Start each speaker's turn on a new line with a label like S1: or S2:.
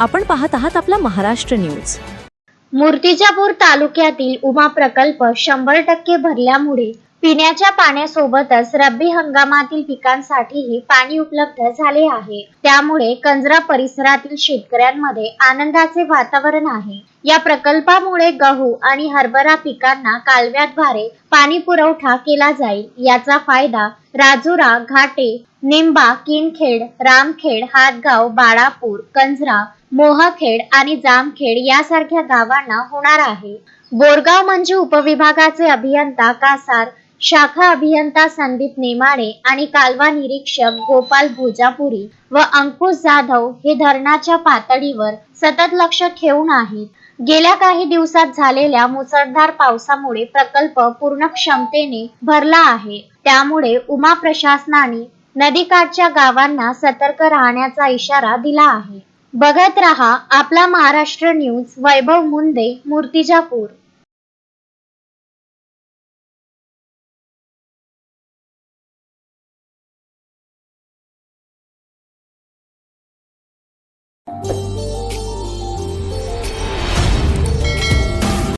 S1: आपण पाहत आहात आपला महाराष्ट्र न्यूज.
S2: मूर्तिजापूर तालुक्यातील उमा प्रकल्प शंभर टक्के भरल्यामुळे पिण्याच्या पाण्यासोबतच रब्बी हंगामातील पिकांसाठीही पाणी उपलब्ध झाले आहे. त्यामुळे कंजरा परिसरातील शेतकऱ्यांमध्ये आनंदाचे वातावरण आहे. या प्रकल्पामुळे गहू आणि हरभरा पिकांना कालव्याद्वारे पाणी पुरवठा केला जाईल. याचा फायदा राजुरा घाटे निंबा किनखेड रामखेड हातगाव बाळापूर कंजरा मोहखेड आणि जामखेड यासारख्या गावांना होणार आहे. बोरगाव म्हणजे उपविभागाचे अभियंता कासार शाखा अभियंता संदीप नेमाडे आणि कालवा निरीक्षक गोपाल भोजापुरी व अंकुश जाधव हे धरणाच्या पातळीवर सतत लक्ष ठेवून आहेत. गेल्या काही दिवसात झालेल्या मुसळधार पावसामुळे प्रकल्प पूर्ण क्षमतेने भरला आहे. त्यामुळे उमा प्रशासनाने नदीकाठच्या गावांना सतर्क राहण्याचा इशारा दिला आहे. बघत रहा आपला महाराष्ट्र न्यूज वैभव मुंदे मूर्तिजापूर.